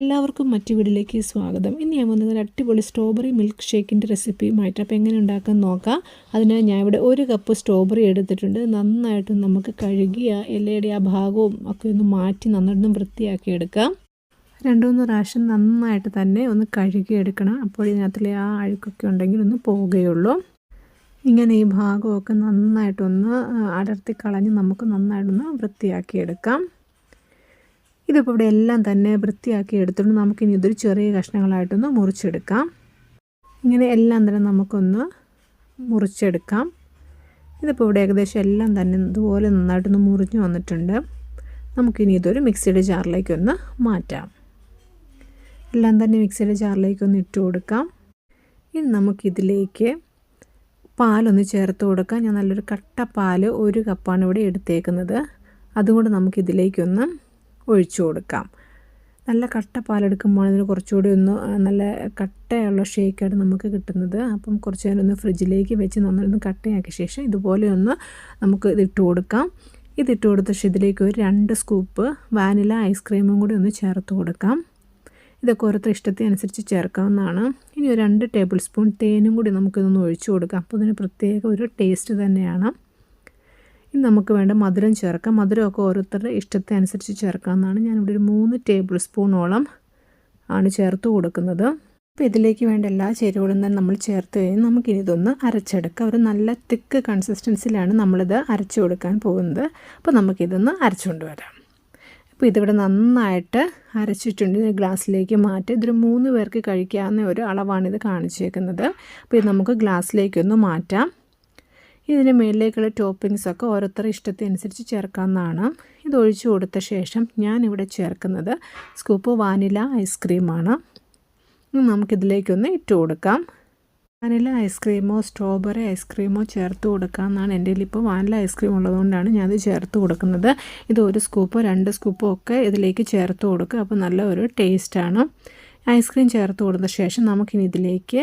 എല്ലാവർക്കും മറ്റു വീടിലേക്ക് സ്വാഗതം. ഇന്ന് ഞാൻ വന്നത് അടിപൊളി സ്ട്രോബെറി മിൽക്ക് ഷേക്കിന്റെ റെസിപ്പിയുമായിട്ട് അപ്പോൾ എങ്ങനെ ഉണ്ടാക്കാൻ നോക്കാം. അതിനായി ഞാൻ ഇവിടെ ഒരു കപ്പ് സ്ട്രോബെറി എടുത്തിട്ടുണ്ട്. നന്നായിട്ട് നമുക്ക് കഴുകി ആ ഇലയുടെ ആ ഭാഗവും ഒക്കെ ഒന്ന് മാറ്റി നന്നായിട്ടൊന്ന് വൃത്തിയാക്കി എടുക്കാം. രണ്ടു മൂന്ന് പ്രാവശ്യം നന്നായിട്ട് തന്നെ ഒന്ന് കഴുകി എടുക്കണം. അപ്പോൾ ഇതിനകത്തിലെ ആ അഴുക്കൊക്കെ ഉണ്ടെങ്കിൽ ഒന്ന് പോവുകയുള്ളൂ. ഇങ്ങനെ ഈ ഭാഗമൊക്കെ നന്നായിട്ടൊന്ന് അടർത്തി കളഞ്ഞ് നമുക്ക് നന്നായിട്ടൊന്ന് വൃത്തിയാക്കി എടുക്കാം. ഇതിപ്പോൾ ഇവിടെ എല്ലാം തന്നെ വൃത്തിയാക്കി എടുത്തിട്ട് നമുക്കിനി ഇതൊരു ചെറിയ കഷ്ണങ്ങളായിട്ടൊന്ന് മുറിച്ചെടുക്കാം. ഇങ്ങനെ എല്ലാം തന്നെ നമുക്കൊന്ന് മുറിച്ചെടുക്കാം. ഇതിപ്പോൾ ഇവിടെ ഏകദേശം എല്ലാം തന്നെ ഇതുപോലെ നന്നായിട്ടൊന്ന് മുറിഞ്ഞു വന്നിട്ടുണ്ട്. നമുക്കിനി ഇതൊരു മിക്സിയുടെ ജാറിലേക്കൊന്ന് മാറ്റാം. എല്ലാം തന്നെ മിക്സിയുടെ ജാറിലേക്കൊന്ന് ഇട്ട് കൊടുക്കാം. ഇനി നമുക്കിതിലേക്ക് പാലൊന്ന് ചേർത്ത് കൊടുക്കാം. ഞാൻ നല്ലൊരു കട്ട പാൽ ഒരു കപ്പാണ് ഇവിടെ എടുത്തേക്കുന്നത്. അതുകൊണ്ട് നമുക്കിതിലേക്കൊന്ന് ഒഴിച്ചു കൊടുക്കാം. നല്ല കട്ട പാലെടുക്കുമ്പോൾ അതിന് കുറച്ചുകൂടി ഒന്ന് നല്ല കട്ടയുള്ള ഷേക്കായിട്ട് നമുക്ക് കിട്ടുന്നത്. അപ്പം കുറച്ച് നേരം ഒന്ന് ഫ്രിഡ്ജിലേക്ക് വെച്ച് നന്നായിട്ട് കട്ടയാക്കിയ ശേഷം ഇതുപോലെ ഒന്ന് നമുക്ക് ഇതിട്ട് കൊടുക്കാം. ഇതിട്ട് കൊടുത്ത ശേഷം ഇതിലേക്ക് ഒരു രണ്ട് സ്കൂപ്പ് വാനില ഐസ്ക്രീമും കൂടി ഒന്ന് ചേർത്ത് കൊടുക്കാം. ഇതൊക്കെ ഓരോരുത്തർ ഇഷ്ടത്തിനനുസരിച്ച് ചേർക്കാവുന്നതാണ്. ഇനി ഒരു രണ്ട് ടേബിൾ സ്പൂൺ തേനും കൂടി നമുക്കിതൊന്ന് ഒഴിച്ചു കൊടുക്കാം. അപ്പോൾ ഇതിന് പ്രത്യേക ഒരു ടേസ്റ്റ് തന്നെയാണ്. ഇനി നമുക്ക് വേണ്ട മധുരം ചേർക്കാം. മധുരമൊക്കെ ഓരോരുത്തരുടെ ഇഷ്ടത്തെ അനുസരിച്ച് ചേർക്കാമെന്നാണ് ഞാനിവിടെ ഒരു മൂന്ന് ടേബിൾ സ്പൂണോളം ആണ് ചേർത്ത് കൊടുക്കുന്നത്. അപ്പോൾ ഇതിലേക്ക് വേണ്ട എല്ലാ ചേരുവകളും തന്നെ നമ്മൾ ചേർത്ത് കഴിഞ്ഞ് നമുക്കിനി ഇതൊന്ന് അരച്ചെടുക്കാം. ഒരു നല്ല തിക്ക് കൺസിസ്റ്റൻസിലാണ് നമ്മളിത് അരച്ചു കൊടുക്കാൻ പോകുന്നത്. അപ്പോൾ നമുക്കിതൊന്ന് അരച്ചുകൊണ്ട് വരാം. അപ്പോൾ ഇതിവിടെ നന്നായിട്ട് അരച്ചിട്ടുണ്ട്. ഗ്ലാസ്സിലേക്ക് മാറ്റി ഇതൊരു മൂന്ന് പേർക്ക് കഴിക്കാവുന്ന ഒരു അളവാണ് ഇത് കാണിച്ചേക്കുന്നത്. അപ്പോൾ ഇത് നമുക്ക് ഗ്ലാസ്സിലേക്കൊന്ന് മാറ്റാം. ഇതിന് മുകളിലേക്കുള്ള ടോപ്പിങ്സൊക്കെ ഓരോരുത്തരുടെ ഇഷ്ടത്തിനനുസരിച്ച് ചേർക്കാവുന്നതാണ്. ഇത് ഒഴിച്ചു കൊടുത്ത ശേഷം ഞാനിവിടെ ചേർക്കുന്നത് സ്കൂപ്പ് വാനില ഐസ്ക്രീമാണ്. നമുക്കിതിലേക്കൊന്ന് ഇട്ട് കൊടുക്കാം. വാനില ഐസ്ക്രീമോ സ്ട്രോബെറി ഐസ്ക്രീമോ ചേർത്ത് കൊടുക്കാമെന്നാണ് എന്റെ ഇപ്പോൾ വാനില ഐസ്ക്രീം ഉള്ളതുകൊണ്ടാണ് ഞാനത് ചേർത്ത് കൊടുക്കുന്നത്. ഇത് ഒരു സ്കൂപ്പോ രണ്ട് സ്കൂപ്പോ ഒക്കെ ഇതിലേക്ക് ചേർത്ത് കൊടുക്കുക. അപ്പോൾ നല്ല ഒരു ടേസ്റ്റാണ്. ഐസ്ക്രീം ചേർത്ത് കൊടുത്ത ശേഷം നമുക്കിനി ഇതിലേക്ക്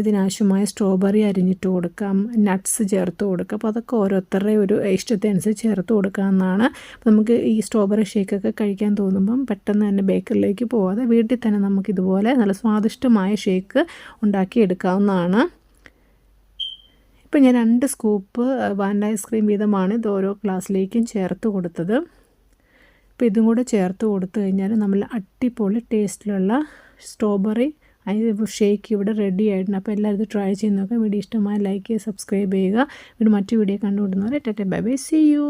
ഇതിനാവശ്യമായ സ്ട്രോബെറി അരിഞ്ഞിട്ട് കൊടുക്കാം നട്ട്സ് ചേർത്ത് കൊടുക്കാം. അപ്പോൾ അതൊക്കെ ഓരോരുത്തരുടെ ഒരു ഇഷ്ടത്തിനനുസരിച്ച് ചേർത്ത് കൊടുക്കാമെന്നാണ് നമുക്ക് ഈ സ്ട്രോബെറി ഷേക്കൊക്കെ കഴിക്കാൻ തോന്നുമ്പം പെട്ടെന്ന് തന്നെ ബേക്കറിലേക്ക് പോവാതെ വീട്ടിൽ തന്നെ നമുക്കിതുപോലെ നല്ല സ്വാദിഷ്ടമായ ഷേക്ക് ഉണ്ടാക്കി എടുക്കാവുന്നതാണ് ഇപ്പം ഞാൻ രണ്ട് സ്കൂപ്പ് വാനില ഐസ്ക്രീം വീതമാണ് ഇത് ഓരോ ഗ്ലാസ്സിലേക്കും ചേർത്ത് കൊടുത്തത്. അപ്പോൾ ഇതും കൂടെ ചേർത്ത് കൊടുത്തു കഴിഞ്ഞാൽ നമ്മൾ അടിപൊളി ടേസ്റ്റിലുള്ള സ്ട്രോബെറി ഷേക്ക് ഇവിടെ റെഡി ആയിട്ടുണ്ട്. അപ്പോൾ എല്ലാവരും ട്രൈ ചെയ്ത് നോക്കുക. വീഡിയോ ഇഷ്ടമായി ലൈക്ക് ചെയ്യുക സബ്സ്ക്രൈബ് ചെയ്യുക. വീണ്ടും മറ്റു വീഡിയോ കണ്ടുകൊണ്ടുവന്നവരെ ടെറ്റെ ബൈ ബൈ സി യു